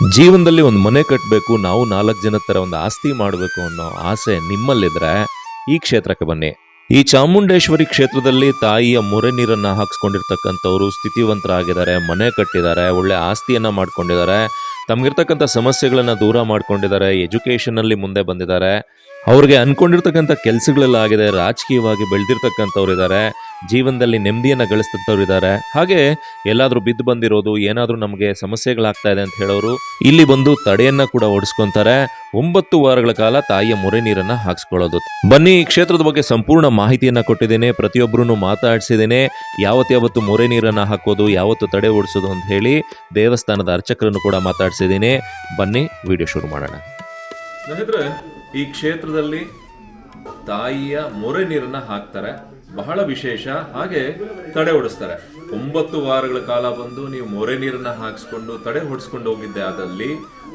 ಜೀವನದಲ್ಲಿ ಒಂದು ಮನೆ ಕಟ್ಟಬೇಕು ನಾವು ನಾಲ್ಕು ಜನ ಥರ ಒಂದು ಆಸ್ತಿ ಮಾಡಬೇಕು ಅನ್ನೋ ಆಸೆ ನಿಮ್ಮಲ್ಲಿದ್ರೆ ಈ ಕ್ಷೇತ್ರಕ್ಕೆ ಬನ್ನಿ. ಈ ಚಾಮುಂಡೇಶ್ವರಿ ಕ್ಷೇತ್ರದಲ್ಲಿ ತಾಯಿಯ ಮೊರೆ ನೀರನ್ನ ಹಾಕ್ಸ್ಕೊಂಡಿರ್ತಕ್ಕಂಥವ್ರು ಸ್ಥಿತಿವಂತರಾಗಿದ್ದಾರೆ, ಮನೆ ಕಟ್ಟಿದ್ದಾರೆ, ಒಳ್ಳೆ ಆಸ್ತಿಯನ್ನ ಮಾಡ್ಕೊಂಡಿದ್ದಾರೆ, ತಮ್ಗಿರ್ತಕ್ಕಂಥ ಸಮಸ್ಯೆಗಳನ್ನ ದೂರ ಮಾಡ್ಕೊಂಡಿದ್ದಾರೆ ಎಜುಕೇಷನಲ್ಲಿ ಮುಂದೆ ಬಂದಿದ್ದಾರೆ. ಅವ್ರಿಗೆ ಅನ್ಕೊಂಡಿರ್ತಕ್ಕಂಥ ಕೆಲಸಗಳೆಲ್ಲ ಆಗಿದೆ, ರಾಜಕೀಯವಾಗಿ ಬೆಳೆದಿರ್ತಕ್ಕಂಥವ್ರು ಇದ್ದಾರೆ ಜೀವನದಲ್ಲಿ ನೆಮ್ಮದಿಯನ್ನು ಗಳಿಸ್ತಂಥವ್ರು ಇದ್ದಾರೆ ಹಾಗೆ ಎಲ್ಲಾದರೂ ಬಿದ್ದು ಬಂದಿರೋದು, ಏನಾದರೂ ನಮಗೆ ಸಮಸ್ಯೆಗಳಾಗ್ತಾ ಇದೆ ಅಂತ ಹೇಳೋರು ಇಲ್ಲಿ ಬಂದು ತಡೆಯನ್ನ ಕೂಡ ಓಡಿಸ್ಕೊಂತಾರೆ. ಒಂಬತ್ತು ವಾರಗಳ ಕಾಲ ತಾಯಿಯ ಮೊರೆ ನೀರನ್ನು ಹಾಕ್ಸ್ಕೊಳ್ಳೋದು. ಬನ್ನಿ, ಈ ಕ್ಷೇತ್ರದ ಬಗ್ಗೆ ಸಂಪೂರ್ಣ ಮಾಹಿತಿಯನ್ನು ಕೊಟ್ಟಿದ್ದೇನೆ. ಪ್ರತಿಯೊಬ್ಬರೂ ಮಾತಾಡಿಸಿದ್ದೇನೆ. ಯಾವತ್ತಾವತ್ತು ಯಾವತ್ತು ಮೊರೆ ನೀರನ್ನು ಹಾಕೋದು, ಯಾವತ್ತು ತಡೆ ಓಡಿಸೋದು ಅಂತ ಹೇಳಿ ದೇವಸ್ಥಾನದ ಅರ್ಚಕರನ್ನು ಕೂಡ ಮಾತಾಡ್ಸಿದ್ದೀನಿ. ಬನ್ನಿ, ವಿಡಿಯೋ ಶುರು ಮಾಡೋಣ. ಸ್ನೇಹಿತರೆ, ಈ ಕ್ಷೇತ್ರದಲ್ಲಿ ತಾಯಿಯ ಮೊರೆ ನೀರನ್ನು ಹಾಕ್ತಾರೆ. ಬಹಳ ವಿಶೇಷ. ಹಾಗೆ ತಡೆ ಹೊಡಿಸ್ತಾರೆ ಒಂಬತ್ತು ವಾರಗಳ ಕಾಲ ಬಂದು ನೀವು ಮೊರೆ ನೀರನ್ನ ಹಾಕಿಸ್ಕೊಂಡು ತಡೆ ಹೊಡಿಸ್ಕೊಂಡು ಹೋಗಿದ್ದೆ. ಆದಲ್ಲಿ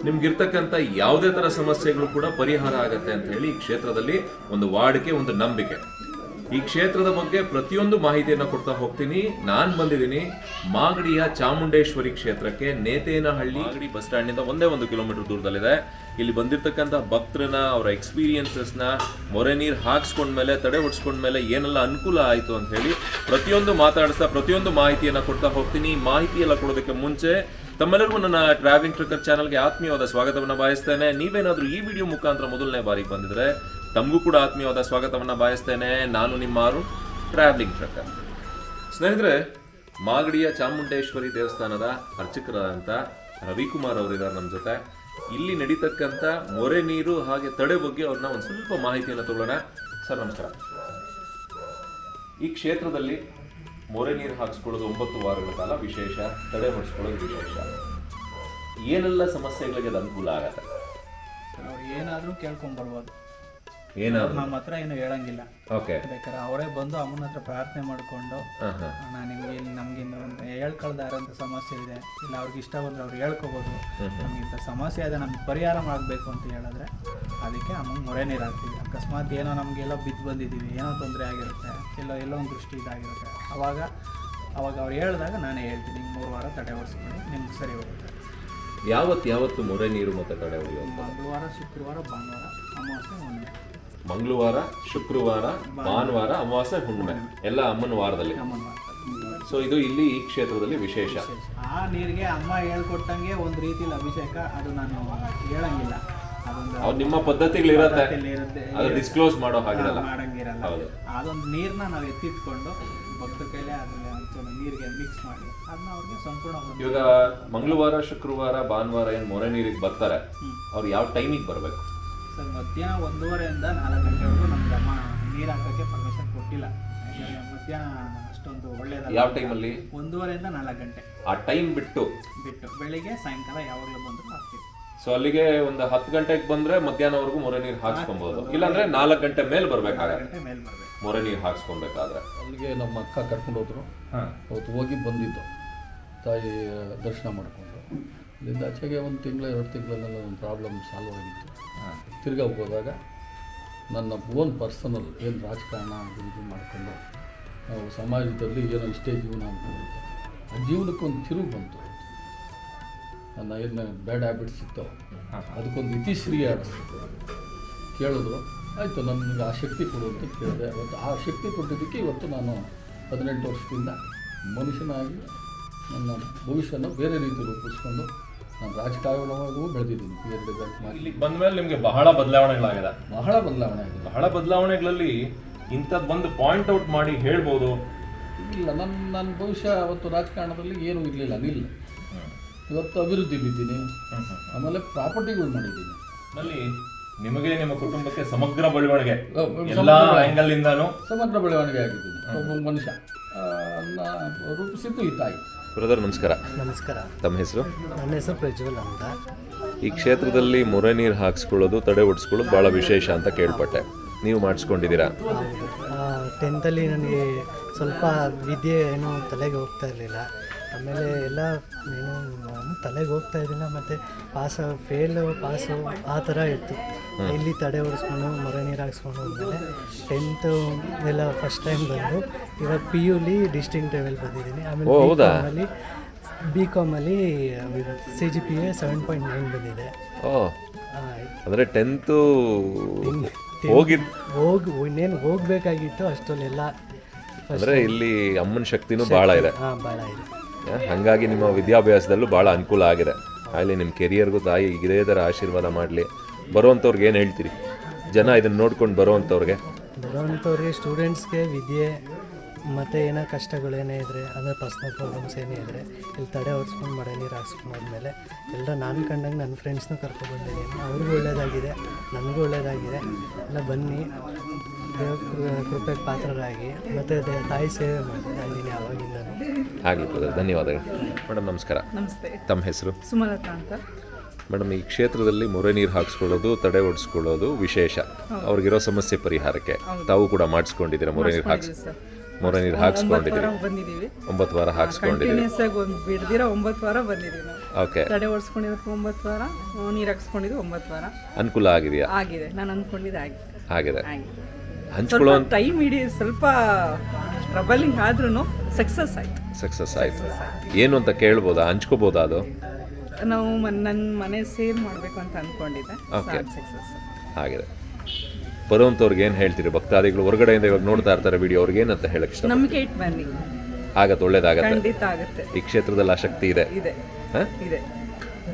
ನಿಮ್ಗಿರ್ತಕ್ಕಂಥ ಯಾವುದೇ ತರ ಸಮಸ್ಯೆಗಳು ಕೂಡ ಪರಿಹಾರ ಆಗತ್ತೆ ಅಂತ ಹೇಳಿ ಈ ಕ್ಷೇತ್ರದಲ್ಲಿ ಒಂದು ವಾಡಿಕೆ ಒಂದು ನಂಬಿಕೆ. ಈ ಕ್ಷೇತ್ರದ ಬಗ್ಗೆ ಪ್ರತಿಯೊಂದು ಮಾಹಿತಿಯನ್ನು ಕೊಡ್ತಾ ಹೋಗ್ತೀನಿ. ನಾನು ಬಂದಿದ್ದೀನಿ ಮಾಗಡಿಯ ಚಾಮುಂಡೇಶ್ವರಿ ಕ್ಷೇತ್ರಕ್ಕೆ ನೇತೇನಹಳ್ಳಿ. ಮಾಗಡಿ ಬಸ್ ಸ್ಟ್ಯಾಂಡ್ನಿಂದ ಒಂದೇ ಒಂದು ಕಿಲೋಮೀಟರ್ ದೂರದಲ್ಲಿದೆ. ಇಲ್ಲಿ ಬಂದಿರತಕ್ಕಂಥ ಭಕ್ತರನ್ನ, ಅವರ ಎಕ್ಸ್ಪೀರಿಯನ್ಸಸ್ನ ಮೊರೆ ನೀರು ಹಾಕ್ಸ್ಕೊಂಡ್ಮೇಲೆ ತಡೆ ಹೊಡ್ಸ್ಕೊಂಡ್ಮೇಲೆ ಏನೆಲ್ಲ ಅನುಕೂಲ ಆಯಿತು ಅಂತ ಹೇಳಿ ಪ್ರತಿಯೊಂದು ಮಾತಾಡಿಸ್ತಾ, ಪ್ರತಿಯೊಂದು ಮಾಹಿತಿಯನ್ನ ಕೊಡ್ತಾ ಹೋಗ್ತೀನಿ. ಮಾಹಿತಿ ಎಲ್ಲ ಕೊಡೋದಕ್ಕೆ ಮುಂಚೆ ತಮ್ಮೆಲ್ಲರಿಗೂ ನನ್ನ ಟ್ರಾವೆಲಿಂಗ್ ಟ್ರಕ್ಕರ್ ಚಾನಲ್ಗೆ ಆತ್ಮೀಯವಾದ ಸ್ವಾಗತವನ್ನು ಬಯಸ್ತೇನೆ. ನೀವೇನಾದರೂ ಈ ವಿಡಿಯೋ ಮುಖಾಂತರ ಮೊದಲನೇ ಬಾರಿಗೆ ಬಂದಿದ್ರೆ ತಮಗೂ ಕೂಡ ಆತ್ಮೀಯವಾದ ಸ್ವಾಗತವನ್ನು ಬಯಸ್ತೇನೆ. ನಾನು ನಿಮ್ಮ ಆರು ಟ್ರಾವೆಲಿಂಗ್ ಟ್ರಕ್ಕರ್ ಸ್ನೇಹಿತರೆ, ಮಾಗಡಿಯ ಚಾಮುಂಡೇಶ್ವರಿ ದೇವಸ್ಥಾನದ ಅರ್ಚಕರಾದಂಥ ರವಿಕುಮಾರ್ ಅವರಿದ್ದಾರೆ ನಮ್ಮ ಜೊತೆ. ಇಲ್ಲಿ ನಡೀತಕ್ಕಂಥ ಮೊರೆ ನೀರು ಹಾಗೆ ತಡೆ ಬಗ್ಗೆ ಅವ್ರನ್ನ ಒಂದು ಸ್ವಲ್ಪ ಮಾಹಿತಿಯನ್ನು ತಗೊಳ್ಳೋಣ ಸರ್, ನಮಸ್ಕಾರ. ಈ ಕ್ಷೇತ್ರದಲ್ಲಿ ಮೊರೆ ನೀರು ಹಾಕಿಸ್ಕೊಳ್ಳೋದು ಒಂಬತ್ತು ವಾರಗಳ ಕಾಲ ವಿಶೇಷ, ತಡೆ ಹೊಡಿಸ್ಕೊಳ್ಳೋದು ವಿಶೇಷ. ಏನೆಲ್ಲ ಸಮಸ್ಯೆಗಳಿಗೆ ಅದು ಅನುಕೂಲ ಆಗತ್ತೆ? ಅವ್ರು ಏನಾದ್ರೂ ಕೇಳ್ಕೊಂಡ್ ಬರ್ಬೋದು. ಏನಾದ್ರು? ನಮ್ಮ ಹತ್ರ ಏನು ಹೇಳಂಗಿಲ್ಲ. ಓಕೆ ಬೇಕಾದ್ರೆ ಅವರೇ ಬಂದು ಅಮ್ಮನ ಹತ್ರ ಪ್ರಾರ್ಥನೆ ಮಾಡಿಕೊಂಡು ನಾನು ನಿಮ್ಗೆ ಇಲ್ಲಿ ನಮ್ಗೆ ಒಂದು ಹೇಳ್ಕೊಳ್ತಾ ಇರೋಂಥ ಸಮಸ್ಯೆ ಇದೆ. ಇಲ್ಲ ಅವ್ರಿಗೆ ಇಷ್ಟ ಬಂದ್ರೆ ಅವ್ರು ಹೇಳ್ಕೋಬೋದು. ನಮ್ಗೆ ಇಂಥ ಸಮಸ್ಯೆ ಇದೆ ನಮ್ಗೆ ಪರಿಹಾರ ಮಾಡಬೇಕು ಅಂತ ಹೇಳಿದ್ರೆ ಅದಕ್ಕೆ ಅಮ್ಮಂಗೆ ಮೊರೆ ನೀರು ಹಾಕ್ತೀವಿ. ಅಕಸ್ಮಾತ್ ಏನೋ ನಮಗೆಲ್ಲೋ ಬಿದ್ದು ಬಂದಿದ್ದೀವಿ ಏನೋ ತೊಂದರೆ ಆಗಿರುತ್ತೆ ಎಲ್ಲೋ ಎಲ್ಲೋ ಒಂದು ದೃಷ್ಟಿ ಇದಾಗಿರುತ್ತೆ. ಅವಾಗ ಅವಾಗ ಅವ್ರು ಹೇಳಿದಾಗ ನಾನೇ ಹೇಳ್ತೀನಿ ಹಿಂಗೆ ಮೂರು ವಾರ ತಡೆ ಓಡಿಸ್ಕೊಂಡು ನಿಮ್ಗೆ ಸರಿ ಹೋಗುತ್ತೆ. ಯಾವತ್ತು ಯಾವತ್ತು ಮೊರೆ ನೀರು ಮತ್ತೆ ತಡೆ ಹೊಡೆಯೋದು ಮಂಗಳವಾರ ಶುಕ್ರವಾರ ಭಾನುವಾರ ಅಮಾವಾಸ್ಯೆ ಹುಣ್ಣಿಮೆ. ಮಂಗಳವಾರ ಶುಕ್ರವಾರ ಭಾನುವಾರ ಅಮಾವಾಸ್ಯ ಹುಣ್ಣಿಮೆ ಎಲ್ಲ ಅಮ್ಮನ ವಾರದಲ್ಲಿ. ಸೊ ಇದು ಇಲ್ಲಿ ಈ ಕ್ಷೇತ್ರದಲ್ಲಿ ವಿಶೇಷ. ಆ ನೀರಿಗೆ ಅಮ್ಮ ಹೇಳ್ಕೊಟ್ಟಂಗೆ ಒಂದು ರೀತಿಲಿ ಅಭಿಷೇಕ ಅದು ನಾನು ಹೇಳಂಗಿಲ್ಲ. ಅವ್ರು ನಿಮ್ಮ ಪದ್ಧತಿಗಳಿರತ್ತೆ. ಅದು ಡಿಸ್ಕ್ಲೋಸ್ ಮಾಡೋ ಹಾಗಿರಲ್ಲ. ಮಾಡಂಗಿರಲ್ಲ. ಅದೊಂದು ನೀರನ್ನ ನಾವು ಎತ್ತಿಟ್ಕೊಂಡು ಭಕ್ತ ಕೈಲೇ ಅದ್ರಲ್ಲಿ ಒಂಚೂರು ನೀರಿಗೆ ಮಿಕ್ಸ್ ಮಾಡಿ ಅದನ್ನ ಅವ್ರಿಗೆ ಸಂಪೂರ್ಣ ಇವಾಗ ಮಂಗಳವಾರ ಶುಕ್ರವಾರ ಭಾನುವಾರ ಏನು ಮೊರೆ ನೀರಿಗೆ ಬರ್ತಾರೆ ಅವ್ರು ಯಾವ ಟೈಮಿಗೆ ಬರಬೇಕು? ಸರ್ ಮಧ್ಯಾಹ್ನ ಒಂದೂವರೆಯಿಂದ ನಾಲ್ಕು ಗಂಟೆವರೆಗೂ ನಮ್ಗೆ ಅಮ್ಮ ನೀರು ಹಾಕೋಕ್ಕೆ ಪರ್ಮಿಷನ್ ಕೊಟ್ಟಿಲ್ಲ. ಯಾಕಂದ್ರೆ ಮಧ್ಯಾಹ್ನ ಅಷ್ಟೊಂದು ಒಳ್ಳೆಯದಲ್ಲ ಯಾವ ಟೈಮಲ್ಲಿ ಒಂದೂವರೆಯಿಂದ ನಾಲ್ಕು ಗಂಟೆ. ಆ ಟೈಮ್ ಬಿಟ್ಟು? ಬಿಟ್ಟು. ಬೆಳಿಗ್ಗೆ ಸಾಯಂಕಾಲ ಯಾವಾಗಲೂ ಬಂದರೂ ಹಾಕ್ತೀವಿ. ಸೊ ಅಲ್ಲಿಗೆ ಒಂದು ಹತ್ತು ಗಂಟೆಗೆ ಬಂದ್ರೆ ಮಧ್ಯಾಹ್ನವರೆಗೂ ಮೊರೆ ನೀರು ಹಾಕ್ಸ್ಕೊಬಹುದು ಇಲ್ಲಾಂದ್ರೆ ನಾಲ್ಕು ಗಂಟೆ ಮೇಲೆ ಬರ್ಬೇಕಾಗತ್ತೆ ಗಂಟೆ ಮೇಲೆ ಬರಬೇಕು. ಮೊರೆ ನೀರು ಹಾಕ್ಸ್ಕೊಬೇಕಾದ್ರೆ? ಅಲ್ಲಿಗೆ ನಮ್ಮ ಅಕ್ಕ ಕರ್ಕೊಂಡು ಹೋದ್ರು. ಅವತ್ತು ಹೋಗಿ ಬಂದಿದ್ದು. ತಾಯಿ ದರ್ಶನ ಮಾಡಿಕೊಂಡು. ಇಲ್ಲಿಂದ ಆಚೆಗೆ ಒಂದು ತಿಂಗಳು ಎರಡು ತಿಂಗಳಲ್ಲೆಲ್ಲ ಒಂದು ಪ್ರಾಬ್ಲಮ್ ಸಾಲ್ವ್ ಆಗಿತ್ತು. ತಿರ್ಗಾ ಹೋದಾಗ ನನ್ನ ಓನ್ ಪರ್ಸನಲ್ ಏನು ರಾಜಕಾರಣ ಅಭಿವೃದ್ಧಿ ಇದು ಮಾಡಿಕೊಂಡು ನಾವು ಸಮಾಜದಲ್ಲಿ ಏನೋ ಇಷ್ಟೇ ಜೀವನ ಅಂತ ಆ ಜೀವನಕ್ಕೊಂದು ತಿರುವು ಬಂತು. ನನ್ನ ಏನು ಬ್ಯಾಡ್ ಹ್ಯಾಬಿಟ್ಸ್ ಸಿಗ್ತಾವೆ ಅದಕ್ಕೊಂದು ಇತಿಶ್ರೀ ಆಡಿಸ್ತು ಕೇಳಿದ್ರು ಆಯಿತು ನನಗೆ ಆ ಶಕ್ತಿ ಕೊಡು ಅಂತ ಕೇಳಿದೆ. ಅವತ್ತು ಆ ಶಕ್ತಿ ಕೊಟ್ಟಿದ್ದಕ್ಕೆ ಇವತ್ತು ನಾನು ಹದಿನೆಂಟು ವರ್ಷದಿಂದ ಮನುಷ್ಯನಾಗಿ ನನ್ನ ಭವಿಷ್ಯನ ಬೇರೆ ರೀತಿ ರೂಪಿಸ್ಕೊಂಡು ನಾನು ರಾಜಕಾರಣವಾಗೂ ಬೆಳೆದಿದ್ದೀನಿ. ಪಿ ಎಚ್ ಡಿ ಇಲ್ಲಿ ಬಂದ ಮೇಲೆ ನಿಮಗೆ ಬಹಳ ಬದಲಾವಣೆಗಳಾಗಿದೆ. ಬಹಳ ಬದಲಾವಣೆ ಆಗಿದೆ ಬಹಳ ಬದಲಾವಣೆಗಳಲ್ಲಿ ಇಂಥದ್ದು ಬಂದು ಪಾಯಿಂಟ್ ಔಟ್ ಮಾಡಿ ಹೇಳ್ಬೋದು. ಇಲ್ಲ ನನ್ನ ನನ್ನ ಭವಿಷ್ಯ ಅವತ್ತು ರಾಜಕಾರಣದಲ್ಲಿ ಏನೂ ಇರಲಿಲ್ಲ ನಿಲ್ಲ. ಇವತ್ತು ಅಭಿವೃದ್ಧಿ ಅಭಿವೃದ್ಧಿಲಿದ್ದೀನಿ ಆಮೇಲೆ ಪ್ರಾಪರ್ಟಿಗಳು ಮಾಡಿದ್ದೀನಿ. ಅಲ್ಲಿ ನಿಮಗೆ ನಿಮ್ಮ ಕುಟುಂಬಕ್ಕೆ ಸಮಗ್ರ ಬೆಳವಣಿಗೆ. ಎಲ್ಲ ಸಮಗ್ರ ಬೆಳವಣಿಗೆ ಆಗಿದ್ದೀನಿ. ಒಬ್ಬ ಮನುಷ್ಯ. ರೂಪಿಸಿದ್ದು ಈ ತಾಯಿ. ಬ್ರದರ್ ನಮಸ್ಕಾರ. ನಮಸ್ಕಾರ. ತಮ್ಮ ಹೆಸರು? ನನ್ನ ಹೆಸರು ಪ್ರಜ್ವಲ್ ಅಂತ. ಈ ಕ್ಷೇತ್ರದಲ್ಲಿ ಮೊರೆ ನೀರು ಹಾಕ್ಸ್ಕೊಳ್ಳೋದು ತಡೆ ಓಡಿಸ್ಕೊಳ್ಳೋದು ಬಹಳ ವಿಶೇಷ ಅಂತ ಕೇಳ್ಪಟ್ಟೆ. ನೀವು ಮಾಡಿಸ್ಕೊಂಡಿದ್ದೀರಾ? ಟೆಂತಲ್ಲಿ ನನಗೆ ಸ್ವಲ್ಪ ವಿದ್ಯೆ ಏನೋ ತಲೆಗೆ ಹೋಗ್ತಾ ಇರಲಿಲ್ಲ. ಆಮೇಲೆ ಎಲ್ಲ ಏನು ನಾನು ತಲೆಗೆ ಹೋಗ್ತಾ ಇದ್ದೀನಿ ಮತ್ತು ಪಾಸ್ ಫೇಲು ಪಾಸು ಆ ಥರ ಇತ್ತು. ಇಲ್ಲಿ ತಡೆ ಹೊಡಿಸ್ಕೊಂಡು ಮರ ನೀರು ಹಾಕ್ಸ್ಕೊಂಡು ಹೋದ್ಮೇಲೆ ಟೆಂತು ಎಲ್ಲ ಫಸ್ಟ್ ಟೈಮ್ ಬಂದು ಇವಾಗ ಪಿ ಯುಲಿ ಡಿಸ್ಟಿಂಕ್ ಲೆವೆಲ್ ಬಂದಿದ್ದೀನಿ. ಆಮೇಲೆ B ಕಾಮಲ್ಲಿ C G P A seven point nine ಬಂದಿದೆ. ಅಂದರೆ ಟೆಂತು ಹೋಗಿ ಹೋಗಿ ಇನ್ನೇನು ಹೋಗಬೇಕಾಗಿತ್ತು ಅಷ್ಟರಲ್ಲೆಲ್ಲ ಅಂದರೆ ಇಲ್ಲಿ ಅಮ್ಮನ ಶಕ್ತಿನೂ ಭಾಳ ಇದೆ. ಹಾಂ ಭಾಳ ಇದೆ. ಹಂಗಾಗಿ ನಿಮ್ಮ ವಿದ್ಯಾಭ್ಯಾಸದಲ್ಲೂ ಭಾಳ ಅನುಕೂಲ ಆಗಿದೆ. ಆಗಲಿ, ನಿಮ್ಮ ಕೆರಿಯರ್ಗೂ ತಾಯಿ ಇದೇ ಥರ ಆಶೀರ್ವಾದ ಮಾಡಲಿ. ಬರುವಂಥವ್ರಿಗೆ ಏನು ಹೇಳ್ತೀರಿ? ಜನ ಇದನ್ನು ನೋಡ್ಕೊಂಡು ಬರುವಂಥವ್ರಿಗೆ. ಬರೋವಂಥವ್ರಿಗೆ ಸ್ಟೂಡೆಂಟ್ಸ್ಗೆ ವಿದ್ಯೆ, ಮತ್ತು ಏನೋ ಕಷ್ಟಗಳೇನೇ ಇದ್ದರೆ ಅಂದರೆ ಪರ್ಸ್ನಲ್ ಪ್ರಾಬ್ಲಮ್ಸ್ ಏನೇ ಇದ್ದರೆ ಇಲ್ಲಿ ತಡೆ ಹೊಡ್ಸ್ಕೊಂಡು ಮಳೆ ನೀರು ಹಾಕ್ಸ್ಕೊಂಡಾದ್ಮೇಲೆ ಎಲ್ಲ ನಾನು ಕಂಡಂಗೆ ನನ್ನ ಫ್ರೆಂಡ್ಸ್ನೂ ಕರ್ಕೊಬಂದಿದ್ದೀನಿ ಅವ್ರಿಗೂ ಒಳ್ಳೇದಾಗಿದೆ, ನನಗೂ ಒಳ್ಳೇದಾಗಿದೆ. ಎಲ್ಲ ಬನ್ನಿ. ದೇವ್ರ ಕೃಪೆಗೆ ಪಾತ್ರರಾಗಿ ಮತ್ತು ತಾಯಿ ಸೇವೆ ಮಾಡಿದ್ದೀನಿ ಆವಾಗಿಂದನೂ ಆಗಲಿ ಬ್ರದರ್ ಧನ್ಯವಾದಗಳು. ಮೇಡಮ್ ನಮಸ್ಕಾರ. ನಮಸ್ತೆ. ತಮ್ಮ ಹೆಸರು? ಸುಮಲತಾ ಅಂತ. ಮೇಡಮ್ ಈ ಕ್ಷೇತ್ರದಲ್ಲಿ ಮೊರೆ ನೀರು ಹಾಕಿಸ್ಕೊಳ್ಳೋದು ತಡೆ ಓಡಿಸ್ಕೊಳ್ಳೋದು ವಿಶೇಷ. ಅವ್ರಿಗಿರೋ ಸಮಸ್ಯೆ ಪರಿಹಾರಕ್ಕೆ. ತಾವು ಕೂಡ ಮಾಡಿಸ್ಕೊಂಡಿದ್ದೀರಾ ಮೊರೆ ನೀರು ಹಾಕಿಸ್ ಮೊರೆ ನೀರು ಹಾಕ್ಸ್ಕೊಂಡಿದ್ದೀರಿ ವಾರ ಬಂದಿದ್ದೀವಿ. ಒಂಬತ್ತು ವಾರ ಹಾಕ್ಸ್ಕೊಂಡಿದ್ದೀರಿ ಕಂಟಿನ್ಯೂಸ್ ಆಗಿ ಒಂದು ಬಿಡ್ದಿರ ಒಂಬತ್ತು ವಾರ ಬಂದಿದ್ದೀವಿ ನಾವು. ಓಕೆ ತಡೆ ಓಡಿಸ್ಕೊಂಡಿರೋದಕ್ಕೆ ಒಂಬತ್ತು ವಾರ ನೀರು ಹಾಕ್ಸ್ಕೊಂಡಿದ್ದು ಒಂಬತ್ತು ವಾರ. ಅನುಕೂಲ ಆಗಿದೆಯಾ? ಆಗಿದೆ. ನಾನು ಅಂದ್ಕೊಂಡಿದ್ದು ಆಗಿದೆ. ಆಗಿದೆ. ಆಗಿದೆ. ಹಂಚ್ಕೊಳ್ಳೋ ಟೈಮ್ ಇಡೀ ಸ್ವಲ್ಪ ಟ್ರಬಲಿಂಗ್ ಆದ್ರೂ ಸಕ್ಸಸ್ ಆಯ್ತು. ಸಕ್ಸಸ್ ಆಯ್ತು. ಏನು ಅಂತ ಕೇಳ್ಬೋದಾ? ಹಂಚ್ಕೋಬೋದಾ ಅದು? ನಾವು ನನ್ನ ಮನೆ ಸೇರ್ ಮಾಡಬೇಕು ಅಂತ ಅಂದ್ಕೊಂಡಿದ್ದೆ ಓಕೆ ಸಕ್ಸಸ್ ಆಗಿದೆ ಬರುವಂಥವ್ರಿಗೆ ಏನು ಹೇಳ್ತೀರಿ? ಭಕ್ತಾದಿಗಳು ಹೊರಗಡೆಯಿಂದ ಇವಾಗ ನೋಡ್ತಾ ಇರ್ತಾರೆ ವಿಡಿಯೋ ಅವ್ರಿಗೆ ಏನಂತ ಹೇಳಕ್ ಇಷ್ಟ ನಂಬಿಕೆ ಇಟ್ಟು ಬನ್ನಿ. ಆಗತ್ತೆ ಒಳ್ಳೇದಾಗತ್ತೆ. ಖಂಡಿತ ಆಗುತ್ತೆ. ಈ ಕ್ಷೇತ್ರದಲ್ಲಿ ಆಸಕ್ತಿ ಇದೆ. ಇದೆ. ಹಾಂ? ಇದೆ.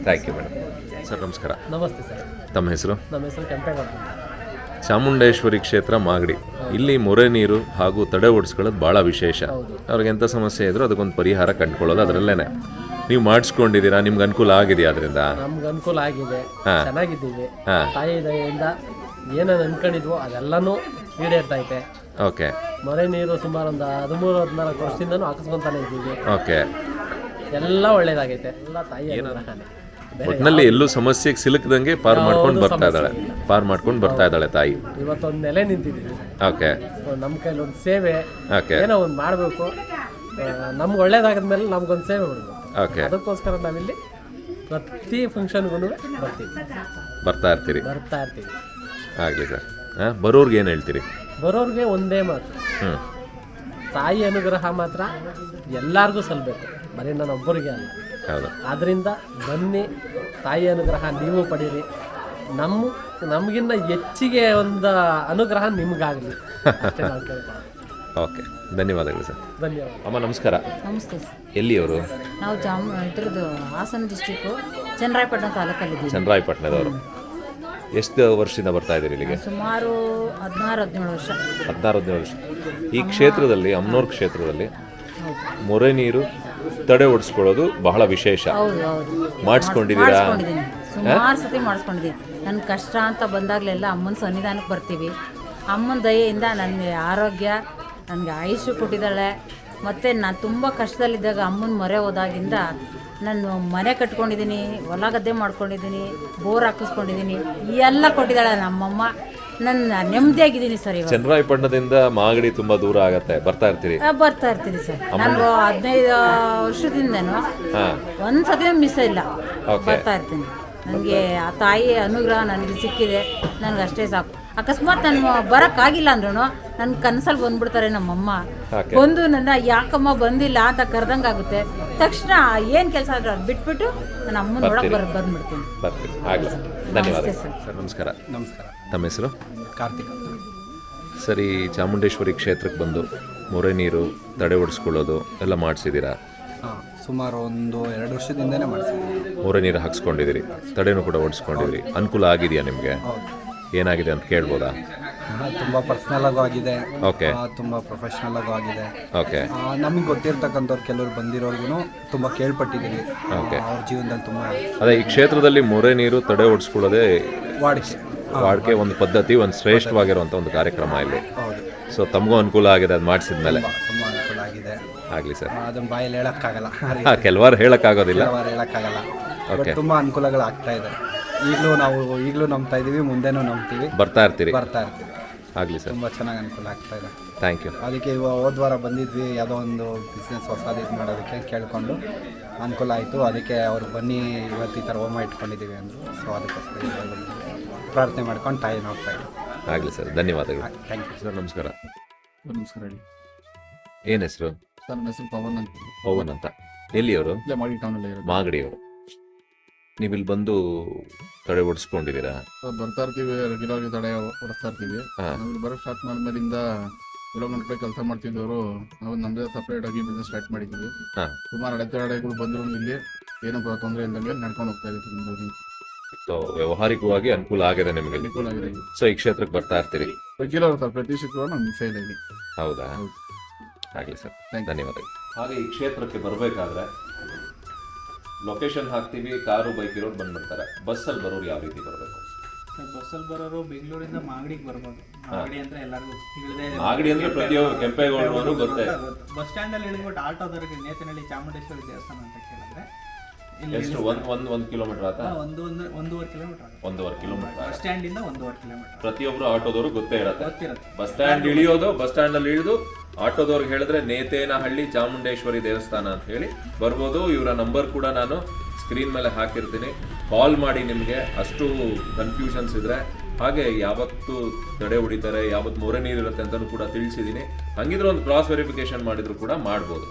ಥ್ಯಾಂಕ್ ಯು ಮೇಡಮ್ ಸರ್ ನಮಸ್ಕಾರ. ನಮಸ್ತೆ ಸರ್. ತಮ್ಮ ಹೆಸರು? ನಮ್ಮ ಹೆಸರು ಕೆಂಪೇಗೌಡ. ಚಾಮುಂಡೇಶ್ವರಿ ಕ್ಷೇತ್ರ ಮಾಗಡಿ. ಇಲ್ಲಿ ಮೊರೆ ನೀರು ಹಾಗೂ ತಡೆ ಓಡಿಸ್ಕೊಳ್ಳೋದು ಭಾಳ ವಿಶೇಷ. ಅವ್ರಿಗೆ ಎಂಥ ಸಮಸ್ಯೆ ಇದ್ರೂ ಅದಕ್ಕೊಂದು ಪರಿಹಾರ ಕಂಡುಕೊಳ್ಳೋದು ಅದರಲ್ಲೇನೆ. ನೀವು ಮಾಡಿಸ್ಕೊಂಡಿದ್ದೀರಾ? ನಿಮ್ಗೆ ಅನುಕೂಲ ಆಗಿದೆಯಾ ಅದರಿಂದ? ನಮ್ಗೆ ಅನುಕೂಲ ಆಗಿದೆ. ಹಾಂ. ಚೆನ್ನಾಗಿದ್ದೀವಿ. ಹಾಂ. ತಾಯಿ ದಯೆಯಿಂದ ಏನೇನು ಅನ್ಕೊಂಡಿದ್ವೋ ಅದೆಲ್ಲನೂ ಈಡೇರ್ತಾ ಓಕೆ. ಮಳೆ ನೀರು ಸುಮಾರು ಒಂದು ಹದಿಮೂರು ಹದಿನಾಲ್ಕು ವರ್ಷದಿಂದನೂ ಹಾಕಿಸ್ಕೊಂತಾನೆ ಇದ್ದೀವಿ. ಓಕೆ. ಎಲ್ಲ ಒಳ್ಳೇದಾಗೈತೆ. ಎಲ್ಲ ತಾಯಿ ಅನುಗ್ರಹನೇ. ಒಟ್ಟಿನಲ್ಲಿ ಎಲ್ಲೂ ಸಮಸ್ಯೆಗೆ ಸಿಲುಕದಂಗೆ ಪಾರ್ ಮಾಡ್ಕೊಂಡು ಬರ್ತಾ ಇದ್ದಾಳೆ. ಪಾರ್ ಮಾಡ್ಕೊಂಡು ಬರ್ತಾ ಇದ್ದಾಳೆ ತಾಯಿ. ಇವತ್ತೊಂದು ನೆಲೆ ನಿಂತಿದ್ದೀವಿ. ಓಕೆ. ನಮ್ಮ ಕೈಲಿ ಒಂದು ಸೇವೆ ಓಕೆ. ಏನೋ ಒಂದು ಮಾಡಬೇಕು. ನಮ್ಗೆ ಒಳ್ಳೇದಾಗದ್ಮೇಲೆ ನಮ್ಗೊಂದು ಸೇವೆ ಮಾಡಬೇಕು. ಓಕೆ. ಅದಕ್ಕೋಸ್ಕರ ನಾವಿಲ್ಲಿ ಪ್ರತಿ ಫಂಕ್ಷನ್ಗೂ ಬರ್ತೀವಿ. ಬರ್ತಾ ಇರ್ತೀರಿ. ಬರ್ತಾ ಇರ್ತೀವಿ. ಆಗಲಿ ಸರ್. ಹಾಂ ಬರೋರ್ಗೆ ಏನು ಹೇಳ್ತೀರಿ? ಬರೋರಿಗೆ ಒಂದೇ ಮಾತು. ತಾಯಿ ಅನುಗ್ರಹ ಮಾತ್ರ ಎಲ್ಲರಿಗೂ ಸಲ್ಲಬೇಕು ಬರೀ ನಾನು ಒಬ್ಬರಿಗೆ ಅಲ್ಲ. ಹೌದು. ಆದ್ದರಿಂದ ಬನ್ನಿ ತಾಯಿ ಅನುಗ್ರಹ ನೀವು ಪಡೀರಿ. ನಮ್ಮ ನಮಗಿನ್ನ ಹೆಚ್ಚಿಗೆ ಒಂದು ಅನುಗ್ರಹ ನಿಮಗಾಗಲಿ. ಅಷ್ಟೇ ನಾವು ಕೇಳ್ಕೊಳ್ಳೋದು. ಓಕೆ ಧನ್ಯವಾದಗಳು ಸರ್. ಧನ್ಯವಾದ ಅಮ್ಮ ನಮಸ್ಕಾರ. ನಮಸ್ತೆ ಸರ್. ಎಲ್ಲಿಯವರು? ನಾವು ಜಾಮ್ ಇದ್ರದ್ದು ಹಾಸನ ಡಿಸ್ಟಿಕ್ಕು ಚನ್ನರಾಯಪಟ್ಟಣ ತಾಲೂಕಲ್ಲಿ ಚನ್ನರಾಯಪಟ್ಟಣದವರು. ಎಷ್ಟು ವರ್ಷದಿಂದ ಬರ್ತಾ ಇದ್ದೀರಿ ಇಲ್ಲಿಗೆ? ಸುಮಾರು ಹದಿನಾರು ಹದಿನೇಳು ವರ್ಷ. ಹದಿನಾರು ಹದಿನೇಳು ವರ್ಷ. ಈ ಕ್ಷೇತ್ರದಲ್ಲಿ ಅಮ್ನೋರ್ ಕ್ಷೇತ್ರದಲ್ಲಿ ಮೊರೆ ನೀರು ತಡೆ ಓಡಿಸ್ಕೊಳ್ಳೋದು ಬಹಳ ವಿಶೇಷ. ಹೌದು ಹೌದು. ಮಾಡಿಸ್ಕೊಂಡಿದ್ದೀರಾ? ಮಾಡಿಸ್ಕೊಂಡಿದ್ದೀನಿ. ಸುಮಾರು ಸತಿ ಮಾಡಿಸ್ಕೊಂಡಿದ್ದೀನಿ. ನನ್ನ ಕಷ್ಟ ಅಂತ ಬಂದಾಗಲೆಲ್ಲ ಅಮ್ಮನ ಸನ್ನಿಧಾನಕ್ಕೆ ಬರ್ತೀವಿ. ಅಮ್ಮನ ದಯೆಯಿಂದ ನನಗೆ ಆರೋಗ್ಯ ನನಗೆ ಆಯುಷು ಕೊಟ್ಟಿದ್ದಾಳೆ. ಮತ್ತು ನಾನು ತುಂಬ ಕಷ್ಟದಲ್ಲಿದ್ದಾಗ ಅಮ್ಮನ ಮೊರೆ ಹೋದಾಗಿಂದ ನಾನು ಮನೆ ಕಟ್ಕೊಂಡಿದ್ದೀನಿ ಹೊಲ ಗದ್ದೆ ಮಾಡ್ಕೊಂಡಿದ್ದೀನಿ ಬೋರ್ ಹಾಕಿಸ್ಕೊಂಡಿದ್ದೀನಿ. ಎಲ್ಲ ಕೊಟ್ಟಿದ್ದಾಳೆ ನಮ್ಮಮ್ಮ. ನನ್ನ ನೆಮ್ಮದಿಯಾಗಿದ್ದೀನಿ ಸರ್ ಇವಾಗ. ಚನ್ನರಾಯಪಟ್ಟಣದಿಂದ ಮಾಗಡಿ ತುಂಬಾ ದೂರ ಆಗತ್ತೆ. ಬರ್ತಾ ಇರ್ತೀರಿ? ಆ, ಬರ್ತಾ ಇರ್ತೀನಿ ಸರ್. ನಾನು ಹದಿನೈದು ವರ್ಷದಿಂದನೂ ಒಂದ್ಸತಿ ಮಿಸ್ ಇಲ್ಲ. ಬರ್ತಾ ಇರ್ತೀನಿ. ನನಗೆ ಆ ತಾಯಿ ಅನುಗ್ರಹ ನನಗೆ ಸಿಕ್ಕಿದೆ. ನನಗೆ ಅಷ್ಟೇ ಸಾಕು. ಅಕಸ್ಮಾತ್ ನಾನು ಬರೋಕ್ಕಾಗಿಲ್ಲ ಅಂದ್ರೂ ನನ್ನ ಕನಸಲ್ಲಿ ಬಂದ್ಬಿಡ್ತಾರೆ ನಮ್ಮಮ್ಮ. ಬಂದು ನನ್ನ ಯಾಕಮ್ಮ ಬಂದಿಲ್ಲ ಅಂತ ಕರೆದಂಗಾಗುತ್ತೆ. ತಕ್ಷಣ ಏನು ಕೆಲಸ ಆದ್ರೂ ಅದು ಬಿಟ್ಬಿಟ್ಟು ನನ್ನ ಅಮ್ಮನ ನೋಡಕ್ಕೆ ಬರ್ ಬಂದ್ಬಿಡ್ತೀನಿ. ಆಗಲಿ. ಧನ್ಯವಾದ ಸರ್. ನಮಸ್ಕಾರ. ನಮಸ್ಕಾರ. ತಮ್ಮ ಹೆಸರು? ಕಾರ್ತಿಕ್ ಸರಿ ಚಾಮುಂಡೇಶ್ವರಿ ಕ್ಷೇತ್ರಕ್ಕೆ ಬಂದು ಮೊರೆ ನೀರು ತಡೆ ಒಡಿಸ್ಕೊಳ್ಳೋದು ಎಲ್ಲ ಮಾಡಿಸಿದ್ದೀರಾ? ಹಾಂ ಸುಮಾರು ಒಂದು ಎರಡು ವರ್ಷದಿಂದನೇ ಮಾಡಿಸಿದ್ವಿ ಮೊರೆ ನೀರು ಹಾಕ್ಸ್ಕೊಂಡಿದ್ದೀರಿ. ತಡೆನೂ ಕೂಡ ಓಡಿಸ್ಕೊಂಡಿದ್ದೀರಿ ಅನುಕೂಲ ಆಗಿದೆಯಾ ನಿಮಗೆ? ಏನಾಗಿದೆ ಅಂತ ಕೇಳ್ಬೋದಾ? ತುಂಬ ಪರ್ಸನಲ್ ಆಗು ಆಗಿದೆ. ಓಕೆ ಅದು ತುಂಬ ಪ್ರೊಫೆಷ್ನಲ್ ಆಗು ಆಗಿದೆ. ಓಕೆ ನಮಗೆ ಗೊತ್ತಿರ್ತಕ್ಕಂಥವ್ರು ಕೆಲವರು ಬಂದಿರೋರ್ಗು ತುಂಬ ಕೇಳ್ಪಟ್ಟಿದ್ದೀವಿ ಓಕೆ ಅವ್ರ ಜೀವನದಲ್ಲಿ ತುಂಬ ಅದೇ ಈ ಕ್ಷೇತ್ರದಲ್ಲಿ ಮೊರೆ ನೀರು ತಡೆ ಓಡಿಸ್ಕೊಳ್ಳೋದೇ ವಾಡಿಕೆ. ವಾಡಿಕೆ ಒಂದು ಪದ್ಧತಿ ಒಂದು ಶ್ರೇಷ್ಠವಾಗಿರುವಂಥ ಒಂದು ಕಾರ್ಯಕ್ರಮ ಇಲ್ಲಿ. ಹೌದು. ಸೊ ತಮಗೂ ಅನುಕೂಲ ಆಗಿದೆ ಅದು ಮಾಡಿಸಿದ್ಮೇಲೆ. ತುಂಬ ಅನುಕೂಲ ಆಗಿದೆ. ಆಗಲಿ ಸರ್. ಅದನ್ನ ಬಾಯಲ್ಲಿ ಹೇಳೋಕ್ಕಾಗಲ್ಲ. ಕೆಲವಾರು ಹೇಳೋಕ್ಕಾಗೋದಿಲ್ಲ. ಹೇಳೋಕ್ಕಾಗಲ್ಲ. ಓಕೆ ಬಟ್ ತುಂಬ ಅನುಕೂಲಗಳು ಆಗ್ತಾ ಇದೆ. ಈಗಲೂ ನಾವು ಈಗಲೂ ನಂಬ್ತಾ ಇದ್ದೀವಿ ಮುಂದೆನೂ ನಂಬ್ತೀವಿ. ಬರ್ತಾ ಇರ್ತೀರಿ. ಬರ್ತಾ ಇರ್ತೀವಿ. ಆಗಲಿ ಸರ್. ತುಂಬ ಚೆನ್ನಾಗಿ ಅನುಕೂಲ ಆಗ್ತಾ ಇದೆ. ಥ್ಯಾಂಕ್ ಯು ಅದಕ್ಕೆ ಇವಾಗ ಹೋದ ವಾರ ಬಂದಿದ್ವಿ ಯಾವುದೋ ಒಂದು ಬಿಸ್ನೆಸ್ ಹೊಸದು ಇದು ಮಾಡೋದಕ್ಕೆ ಕೇಳಿಕೊಂಡು. ಅನುಕೂಲ ಆಯಿತು. ಅದಕ್ಕೆ ಅವರು ಬನ್ನಿ ಇವತ್ತು ಈ ಥರ ಹೋಮ ಇಟ್ಕೊಂಡಿದ್ದೀವಿ ಅಂದರು. ಸೊ ಅದಕ್ಕೋಸ್ಕರ ಇವಾಗ. ಪ್ರಾರ್ಥನೆ ಮಾಡ್ಕೊಂಡು ತಾಯಿ ನೋಡ್ತಾ ಇದ್ದೀವಿ ಆಗಲಿ ಸರ್. ಧನ್ಯವಾದಗಳು. ಥ್ಯಾಂಕ್ ಯು ಸರ್ ನಮಸ್ಕಾರ. ನಮಸ್ಕಾರ ಹೇಳಿ. ಏನು ಹೆಸರು? ಸರ್ ನನ್ನ ಹೆಸರು ಪವನ್ ಅಂತ. ಪವನ್ ಅಂತ. ಎಲ್ಲಿಯವರು? ಇಲ್ಲೇ ಮಾಡಿ ಟೌನಲ್ಲೇ ಇರೋದು. ಮಾಗಡಿಯವರು. ನೀವು ಇಲ್ಲಿ ಬಂದು ತಡೆ ಓಡಿಸ್ಕೊಂಡಿದ್ದೀರಾ ಬರ್ತಾ ಇರ್ತೀವಿ ರೆಗ್ಯುಲರ್ ತಡೆ ಹೊಡಿಸ್ತಾ ಇರ್ತೀವಿ. ಹಾ. ನಾವು ಇಲ್ಲಿ ಬರೋ ಸ್ಟಾರ್ಟ್ ಮಾಡಿದ್ಮೇಲಿಂದ ಏಳು ಗಂಟೆ ಕೆಲಸ ಮಾಡ್ತಿದ್ದವರು ನಾವು ನಮ್ಮದೇ ಸಪ್ರೇಟ್ ಆಗಿ ಬಿಸ್ನೆಸ್ ಸ್ಟಾರ್ಟ್ ಮಾಡಿದ್ದೀವಿ. ಹಾ. ಸುಮಾರು ಅಡೆತಡೆಗಳು ಬಂದ್ರು ಇಲ್ಲಿ. ಏನೂ ತೊಂದರೆ ಇಲ್ದಂಗೆ ನಡ್ಕೊಂಡು ಹೋಗ್ತಾ ಇದ್ದೀವಿ ಸೊ ವ್ಯವಹಾರಿಕವಾಗಿ ಅನುಕೂಲ ಆಗಿದೆ ನಿಮಗೆ? ಇಲ್ಲಿ ಅನುಕೂಲ ಆಗಿದೆ. ಸೊ ಈ ಕ್ಷೇತ್ರಕ್ಕೆ ಬರ್ತಾ ಇರ್ತೀರಿ? ರೆಗ್ಯುಲರ್ ಸರ್ ಪ್ರತಿ ಶುಕ್ರವಾರ ನಮ್ಮ ಮಿಸ್ ಇದೆ ಹೌದಾ? ಹೌದು. ಆಗಲಿ ಸರ್. Thank you. ಧನ್ಯವಾದಗಳು. ಹಾಗೆ ಈ ಕ್ಷೇತ್ರಕ್ಕೆ ಬರಬೇಕಾದ್ರೆ ಲೊಕೇಶನ್ ಹಾಕ್ತೀವಿ ಕಾರು ಬೈಕ್ ಇರೋರು ಬಂದ್ಬಿಡ್ತಾರೆ. ಬಸ್ಸಲ್ಲಿ ಬರೋರು ಯಾವ ರೀತಿ ಬರಬೇಕು? ಬಸ್ಸಲ್ ಬಸ್ಸಲ್ಲಿ ಬರೋರು ಬೆಂಗಳೂರಿಂದ ಮಾಗಡಿಗೆ ಬರ್ಬೋದು. ಮಾಗಡಿ ಅಂದ್ರೆ ಎಲ್ಲರಿಗೂ ಮಾಗಡಿ ಅಂದ್ರೆ ಪ್ರತಿಯೊಬ್ಬರು ಕೆಂಪೇಗೌಡರು ಗೊತ್ತೇ. ಬಸ್ ಸ್ಟ್ಯಾಂಡಲ್ಲಿ ಇಳಿದ್ಬಿಟ್ಟು ಆಟೋದವರಿಗೆ ನೇತನಹಳ್ಳಿ ಚಾಮುಂಡೇಶ್ವರಿ ದೇವಸ್ಥಾನ ಅಂತ ಕೇಳಿದ್ರೆ ಎಷ್ಟು? ಒಂದ್ ಒಂದ್ ಒಂದ್ ಕಿಲೋಮೀಟರ್ ಆತ? ಒಂದು ಒಂದು ಒಂದೂವರೆ ಕಿಲೋಮೀಟರ್ ಒಂದೂವರೆ ಕಿಲೋಮೀಟರ್ ಬಸ್ ಸ್ಟ್ಯಾಂಡಿಂದ ಒಂದೂವರೆ ಕಿಲೋಮೀಟರ್ ಪ್ರತಿಯೊಬ್ರು ಆಟೋದವರು ಗೊತ್ತೇ ಇರತ್ತೆ. ಗೊತ್ತಿರುತ್ತೆ. ಬಸ್ ಸ್ಟ್ಯಾಂಡ್ ಇಳಿಯೋದು ಬಸ್ ಸ್ಟ್ಯಾಂಡ್ ಅಲ್ಲಿ ಇಳಿದು ಆಟೋದವ್ರಿಗೆ ಹೇಳಿದ್ರೆ ನೇತೇನಹಳ್ಳಿ ಚಾಮುಂಡೇಶ್ವರಿ ದೇವಸ್ಥಾನ ಅಂತ ಹೇಳಿ ಬರ್ಬೋದು. ಇವರ ನಂಬರ್ ಕೂಡ ನಾನು ಸ್ಕ್ರೀನ್ ಮೇಲೆ ಹಾಕಿರ್ತೀನಿ. ಕಾಲ್ ಮಾಡಿ ನಿಮಗೆ ಅಷ್ಟು ಕನ್ಫ್ಯೂಷನ್ಸ್ ಇದ್ರೆ. ಹಾಗೆ ಯಾವತ್ತು ತಡೆ ಹೊಡಿತಾರೆ ಯಾವತ್ತು ಮೊರೆ ನೀರು ಇರುತ್ತೆ ಅಂತಲೂ ಕೂಡ ತಿಳಿಸಿದ್ದೀನಿ ಹಂಗಿದ್ರೆ ಒಂದು ಕ್ರಾಸ್ ವೆರಿಫಿಕೇಶನ್ ಮಾಡಿದ್ರು ಕೂಡ ಮಾಡ್ಬೋದು.